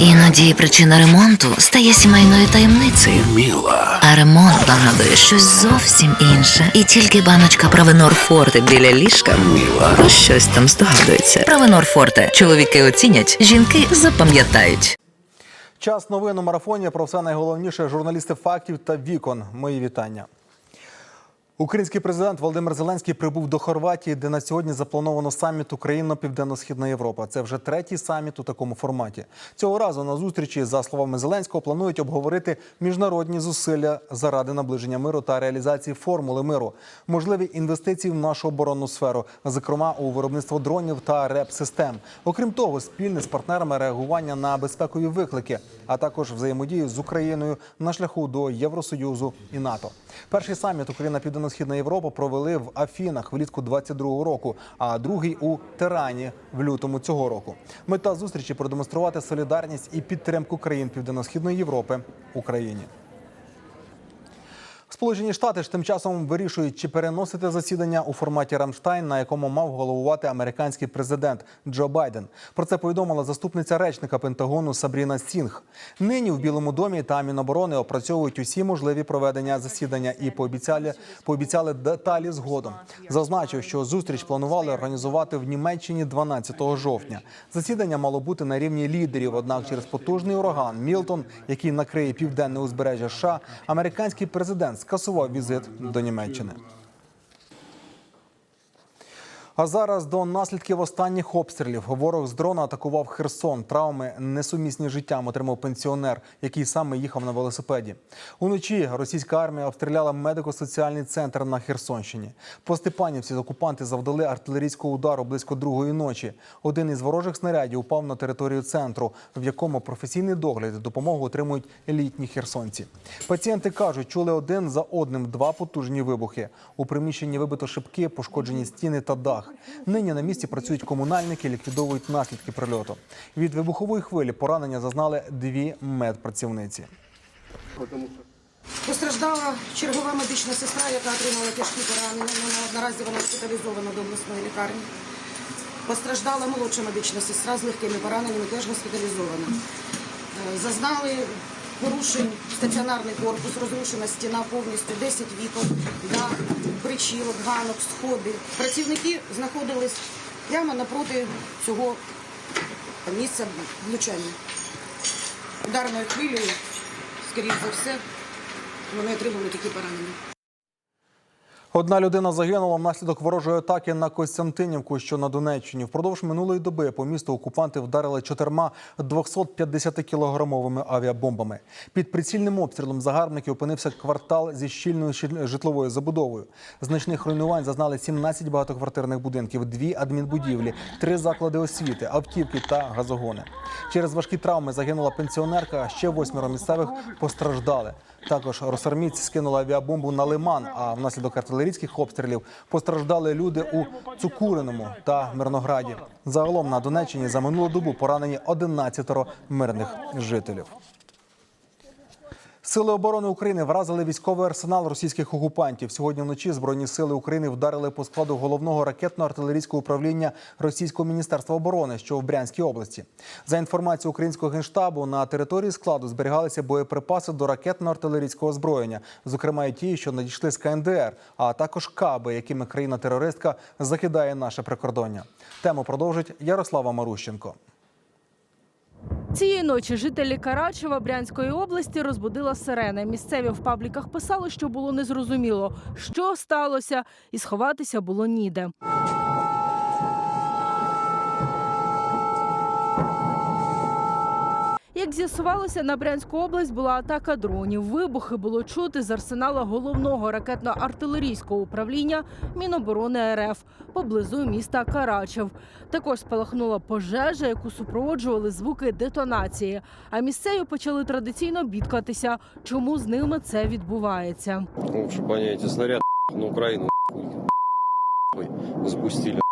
Іноді причина ремонту стає сімейною таємницею. Міла. А ремонт нагадує щось зовсім інше. І тільки баночка Правенор Форте біля ліжка Міла. про щось там здогадується. Правенор Форте. Чоловіки оцінять, жінки запам'ятають. Час новин у марафоні про все найголовніше журналісти фактів та вікон. Мої вітання. Український президент Володимир Зеленський прибув до Хорватії, де на сьогодні заплановано саміт Україно-Південно-Східна Європа. Це вже третій саміт у такому форматі. Цього разу на зустрічі, за словами Зеленського, планують обговорити міжнародні зусилля заради наближення миру та реалізації формули миру, можливі інвестиції в нашу оборонну сферу, зокрема у виробництво дронів та реп-систем. Окрім того, спільне з партнерами реагування на безпекові виклики, а також взаємодію з Україною на шляху до Євросоюзу і НАТО. Перший саміт Україна Південно-Східна Європа провели в Афінах влітку 22-го року, а другий у Тирані в лютому цього року. Мета зустрічі продемонструвати солідарність і підтримку країн Південно-Східної Європи Україні. Сполучені Штати ж тим часом вирішують, чи переносити засідання у форматі Рамштайн, на якому мав головувати американський президент Джо Байден. Про це повідомила заступниця речника Пентагону Сабріна Сінг. Нині в Білому домі та Міноборони опрацьовують усі можливі проведення засідання і пообіцяли пообіцяли деталі згодом. Зазначив, що зустріч планували організувати в Німеччині 12 жовтня. Засідання мало бути на рівні лідерів. Однак, через потужний ураган Мілтон, який накриє південне узбережжя США, американський президент скасував візит до Німеччини. А зараз до наслідків останніх обстрілів. Ворог з дрона атакував Херсон. Травми несумісні життям отримав пенсіонер, який саме їхав на велосипеді. Уночі російська армія обстріляла медико-соціальний центр на Херсонщині. По Степанівці окупанти завдали артилерійського удару близько другої ночі. Один із ворожих снарядів упав на територію центру, в якому професійний догляд допомогу отримують елітні херсонці. Пацієнти кажуть, чули один за одним два потужні вибухи. У приміщенні вибито шибки, пошкоджені стіни та дах. Нині на місці працюють комунальники, ліквідовують наслідки прильоту. Від вибухової хвилі поранення зазнали дві медпрацівниці. Постраждала чергова медична сестра, яка отримала тяжкі поранення. Наразі вона госпіталізована до обласної лікарні. Постраждала молодша медична сестра з легкими пораненнями, теж госпіталізована. Е, Зазнали порушень стаціонарний корпус, розрушена стіна повністю, 10 вікон, дах, причілок, ганок, сходи. Працівники знаходились прямо напроти цього місця влучання. Ударною хвилею, скоріш за все, вони отримали такі поранення. Одна людина загинула внаслідок ворожої атаки на Костянтинівку, що на Донеччині. Впродовж минулої доби по місту окупанти вдарили чотирма 250-кілограмовими авіабомбами. Під прицільним обстрілом загарбників опинився квартал зі щільною житловою забудовою. Значних руйнувань зазнали 17 багатоквартирних будинків, дві адмінбудівлі, три заклади освіти, автівки та газогони. Через важкі травми загинула пенсіонерка, а ще восьмеро місцевих постраждали. Також Росарміць скинула авіабомбу на лиман. А внаслідок артилерійських обстрілів постраждали люди у Цукуриному та Мирнограді. Загалом на Донеччині за минулу добу поранені 11 мирних жителів. Сили оборони України вразили військовий арсенал російських окупантів. Сьогодні вночі збройні сили України вдарили по складу головного ракетно-артилерійського управління Російського міністерства оборони, що в Брянській області. За інформацією українського генштабу, на території складу зберігалися боєприпаси до ракетно-артилерійського озброєння, зокрема і ті, що надійшли з КНДР, а також каби, якими країна-терористка закидає наше прикордоння. Тему продовжить Ярослава Марущенко. Цієї ночі жителі Карачева Брянської області розбудила сирена. Місцеві в пабліках писали, що було незрозуміло, що сталося, і сховатися було ніде. Як з'ясувалося, на Брянську область була атака дронів. Вибухи було чути з арсенала головного ракетно-артилерійського управління Міноборони РФ поблизу міста Карачев. Також спалахнула пожежа, яку супроводжували звуки детонації. А місцеві почали традиційно бідкатися, чому з ними це відбувається. Ну, чтобы понять, снаряд на запустили. нахуй.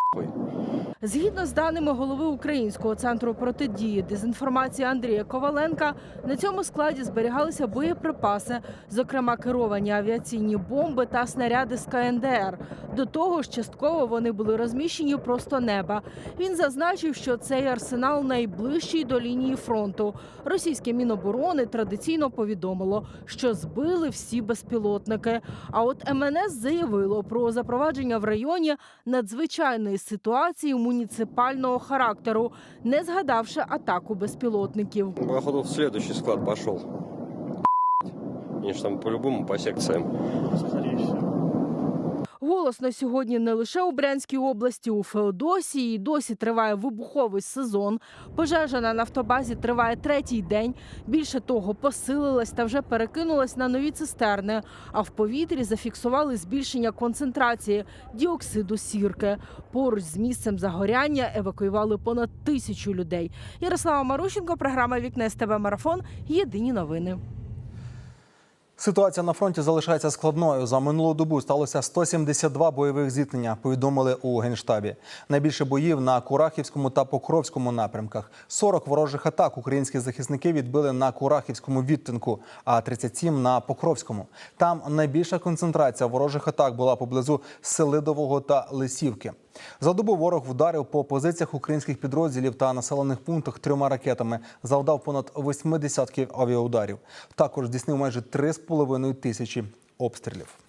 Згідно з даними голови Українського центру протидії дезінформації Андрія Коваленка, на цьому складі зберігалися боєприпаси, зокрема керовані авіаційні бомби та снаряди з КНДР. До того ж, частково вони були розміщені просто неба. Він зазначив, що цей арсенал найближчий до лінії фронту. Російське міноборони традиційно повідомило, що збили всі безпілотники. А от МНС заявило про запровадження в районі надзвичайної ситуації муніципального характеру, не згадавши атаку безпілотників. Походу, в следующий склад пішов. Они ж там по-любому по секциям. Голосно сьогодні не лише у Брянській області, у Феодосії досі триває вибуховий сезон. Пожежа на нафтобазі триває третій день. Більше того, посилилась та вже перекинулась на нові цистерни. А в повітрі зафіксували збільшення концентрації діоксиду сірки. Поруч з місцем загоряння евакуювали понад тисячу людей. Ярослава Марущенко, програма Вікне СТБ Марафон. Єдині новини. Ситуація на фронті залишається складною. За минулу добу сталося 172 бойових зіткнення. Повідомили у генштабі. Найбільше боїв на Курахівському та Покровському напрямках. 40 ворожих атак українські захисники відбили на Курахівському відтинку, а 37 – на Покровському. Там найбільша концентрація ворожих атак була поблизу Селидового та Лисівки. За добу ворог вдарив по позиціях українських підрозділів та населених пунктах трьома ракетами, завдав понад восьми десятків авіаударів. Також здійснив майже 3,5 тисячі обстрілів.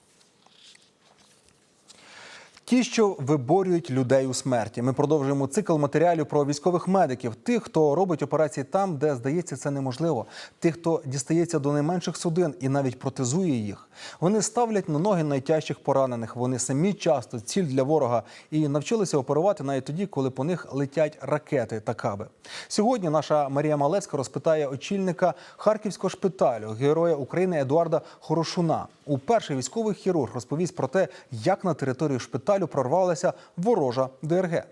Ті, що виборюють людей у смерті. Ми продовжуємо цикл матеріалів про військових медиків, тих, хто робить операції там, де здається це неможливо, тих, хто дістається до найменших судин і навіть протезує їх. Вони ставлять на ноги найтяжчих поранених. Вони самі часто ціль для ворога і навчилися оперувати навіть тоді, коли по них летять ракети та каби. Сьогодні наша Марія Малецька розпитає очільника харківського шпиталю, героя України Едуарда Хорошуна. Уперше військовий хірург розповість про те, як на територію шпиталю прорвалася ворожа ДРГ.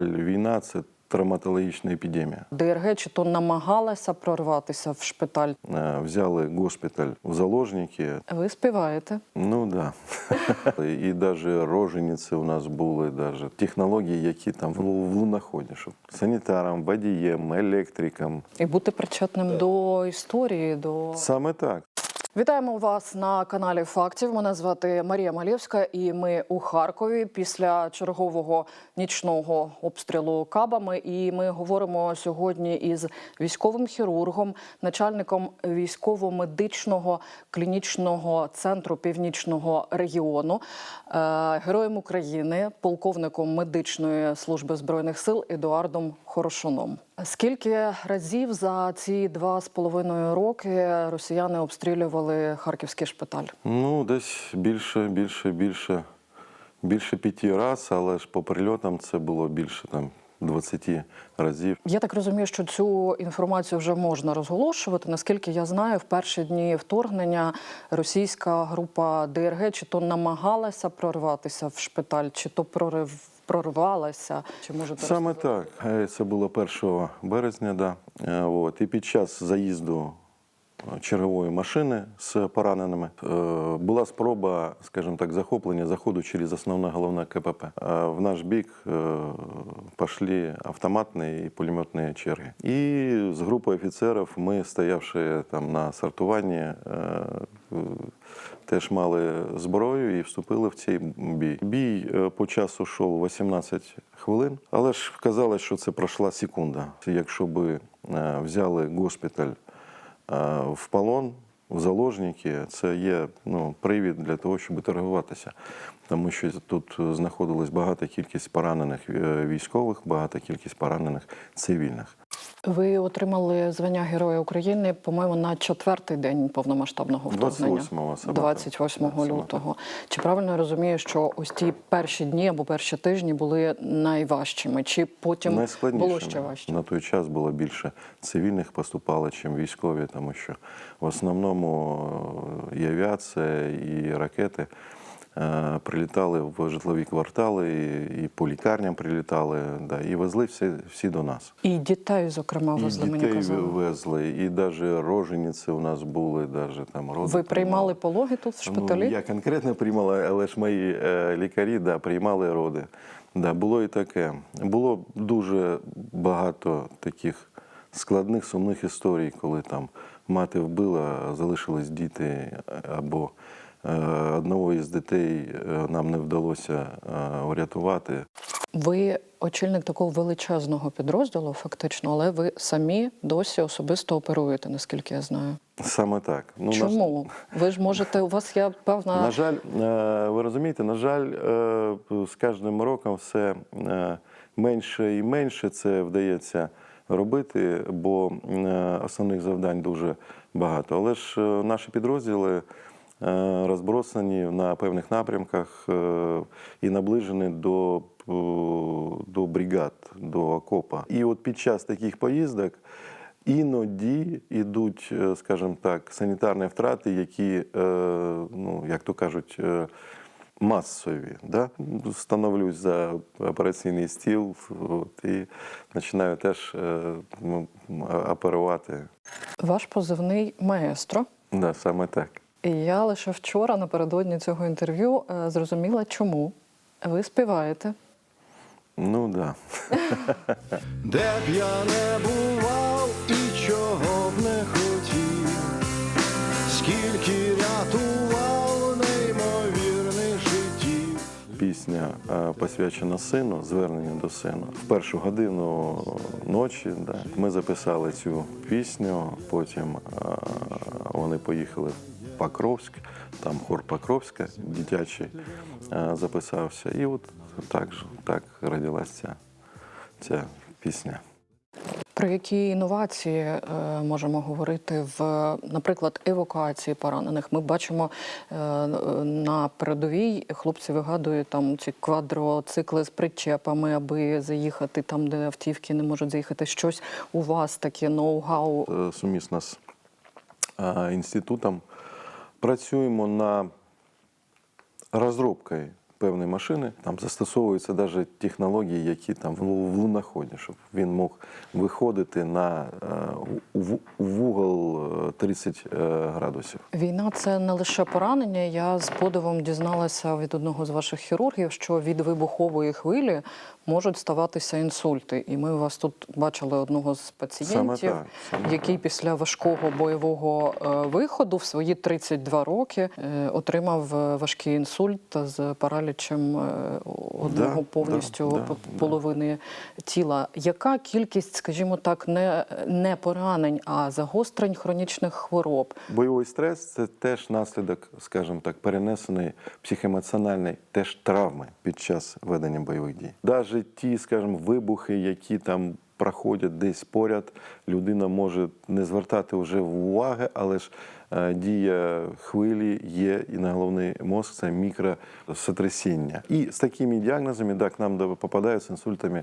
Війна це травматологічна епідемія. ДРГ чи то намагалася прорватися в шпиталь. Е, Взяли госпіталь в заложники. Ви співаєте? Ну да. І навіть рожениці у нас були, даже технології, які там в лу- в санітарам, водієм, електрикам. І бути причетним до історії, до Саме так. Вітаємо вас на каналі Фактів. Мене звати Марія Малєвська, і ми у Харкові після чергового нічного обстрілу кабами. І ми говоримо сьогодні із військовим хірургом, начальником військово-медичного клінічного центру північного регіону, героєм України, полковником медичної служби збройних сил Едуардом Хорошуном. Скільки разів за ці два з половиною роки росіяни обстрілювали харківський шпиталь? Ну, десь більше, більше, більше, більше п'яти разів, але ж по прильотам це було більше там 20 разів. Я так розумію, що цю інформацію вже можна розголошувати. Наскільки я знаю, в перші дні вторгнення російська група ДРГ чи то намагалася прорватися в шпиталь, чи то прорив. Прорвалася, чи може Саме так. Е, Це було 1 березня, да. Е, От. І під час заїзду чергової машини з пораненими е, була спроба, скажімо так, захоплення заходу через основне головне КПП. А в наш бік е, пішли автоматні і пулеметні черги. І з групою офіцерів ми, стоявши там на сортуванні, е, е, теж мали зброю і вступили в цей бій. Бій е, по часу йшов 18 хвилин, але ж казалось, що це пройшла секунда. Якщо е, взяли госпіталь е, в полон, в заложники, це є ну, привід для того, щоб торгуватися. Тому що тут знаходилась багата кількість поранених е, військових, багата кількість поранених цивільних. Ви отримали звання Героя України, по-моєму, на четвертий день повномасштабного вторгнення. 28-го 28 лютого. Чи правильно я розумію, що ось ті перші дні або перші тижні були найважчими? Чи потім було ще важче? на той час було більше цивільних поступало, чим військові, тому що в основному е, і авіація, і ракети прилітали в житлові квартали, і, по лікарням прилітали, да, і везли всі, всі до нас. І дітей, зокрема, везли і мені дітей казали. везли, і навіть рожениці у нас були, даже там роди Ви приймали пологи тут в шпиталі? Ну, я конкретно приймала, але ж мої е, лікарі да, приймали роди. Да, було і таке. Було дуже багато таких складних, сумних історій, коли там мати вбила, залишились діти, або е, одного із дітей е, нам не вдалося е, врятувати. Ви очільник такого величезного підрозділу, фактично, але ви самі досі особисто оперуєте, наскільки я знаю. Саме так. Ну, Чому? Ви ж можете, у вас є певна На жаль, е, ви розумієте, на жаль, е, з кожним роком все е, менше і менше це вдається робити, бо е, основних завдань дуже багато. Але ж е, наші підрозділи е, розбросані на певних напрямках е, і наближені до, е, до бригад, до окопа. І от під час таких поїздок. Іноді йдуть, е, скажімо так, санітарні втрати, які, е, ну як то кажуть, е, масові. Да? Становлюсь за операційний стіл от, і починаю теж е, ну, оперувати. ваш позивний маестро. Да, саме так. І я лише вчора, напередодні цього інтерв'ю, е, зрозуміла, чому ви співаєте. Ну да. Де б я не бував і чого б не хотів, скільки рятував неймовірних життів. Пісня е, посвячена сину, звернення до сина. В першу годину ночі да, ми записали цю пісню. Потім е, вони поїхали Покровськ, там хор Покровська, дитячий е, записався. І от так, так родилася ця, ця пісня. Про які інновації е, можемо говорити в, наприклад, евакуації поранених? Ми бачимо е, на передовій хлопці вигадують там ці квадроцикли з причепами, аби заїхати там, де автівки не можуть заїхати. Щось у вас таке ноу-гау. Сумісно з інститутом працюємо над розробкою певної машини. Там застосовуються навіть технології, які там в лу- в луноході, щоб він мог виходити на е, вугол е, 30 е, градусів. Війна це не лише поранення. Я з подивом дізналася від одного з ваших хірургів, що від вибухової хвилі можуть ставатися інсульти. І ми у вас тут бачили одного з пацієнтів, так, саме який після важкого бойового е, виходу в свої 32 роки е, отримав е, важкий інсульт з паралічем одного Да, повністю да, да. половини тіла. Яка кількість, скажімо так, не, не поранень, а загострень хронічних хвороб? Бойовий стрес це теж наслідок, скажімо так, перенесеної психоемоціональної теж травми під час ведення бойових дій. Навіть ті, скажімо, вибухи, які там проходять десь поряд, людина може не звертати вже уваги, але ж е, дія хвилі є і на головний мозк це мікросотрясіння. І з такими діагнозами так, нам попадають з інсультами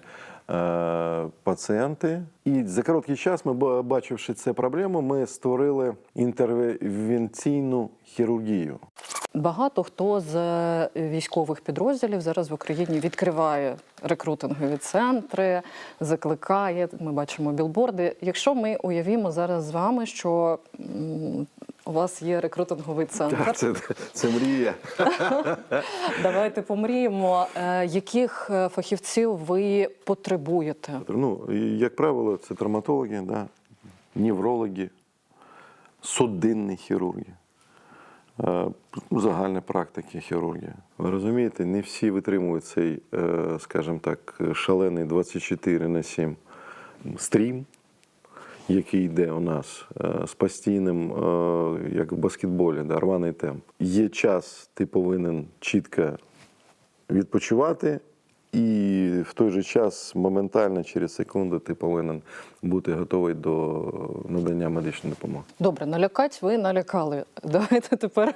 е, пацієнти. І за короткий час ми, ба- бачивши цю проблему, ми створили інтервенційну хірургію. Багато хто з е, військових підрозділів зараз в Україні відкриває рекрутингові центри, закликає. Ми бачимо білборди. Якщо ми уявімо зараз з вами, що у вас є рекрутинговий центр, Це, це мрія. давайте помріємо, е, яких е, фахівців ви потребуєте? Ну, як правило, це травматологи, да, неврологи, судинні хірурги, е, ну, загальні практики хірургії. Ви розумієте, не всі витримують цей, скажімо так, шалений 24 на 7 стрім, який йде у нас е, з постійним, е, як в баскетболі, да, рваний темп. Є час, ти повинен чітко відпочивати, і в той же час моментально через секунду ти повинен бути готовий до надання медичної допомоги. Добре, налякать ви налякали. Давайте тепер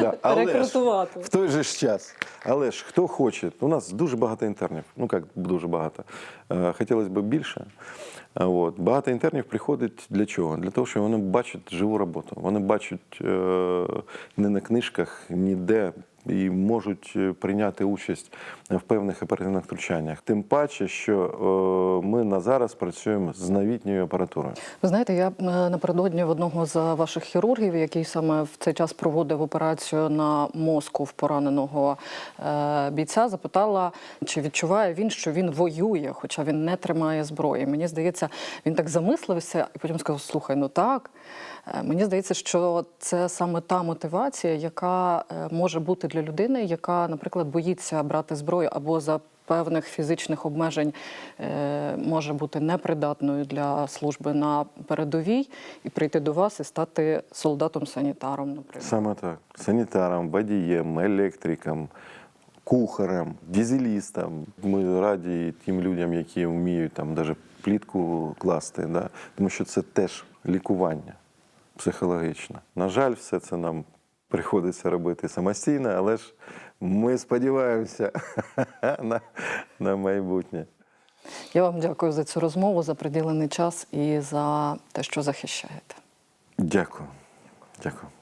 Да, але ж в той же ж час. Але ж хто хоче, у нас дуже багато інтернів. Ну як дуже багато. Е, Хотілося б більше. От. Багато інтернів приходить для чого? Для того, що вони бачать живу роботу. Вони бачать е, не на книжках, ніде. І можуть е, прийняти участь в певних оперативних втручаннях. Тим паче, що е, ми на зараз працюємо з новітньою апаратурою. Ви знаєте, я е, напередодні в одного з ваших хірургів, який саме в цей час проводив операцію на мозку в пораненого бійця, запитала, чи відчуває він, що він воює, хоча він не тримає зброї. Мені здається, він так замислився і потім сказав: слухай, ну так. Мені здається, що це саме та мотивація, яка може бути для людини, яка, наприклад, боїться брати зброю або за певних фізичних обмежень е, може бути непридатною для служби на передовій і прийти до вас і стати солдатом-санітаром, наприклад. Саме так. Санітаром, водієм, електриком, кухарем, дізелістом. Ми раді тим людям, які вміють там навіть плітку класти, да? тому що це теж лікування психологічне. На жаль, все це нам приходиться робити самостійно, але ж ми сподіваємося на, на майбутнє. Я вам дякую за цю розмову, за приділений час і за те, що захищаєте. Дякую. Дякую.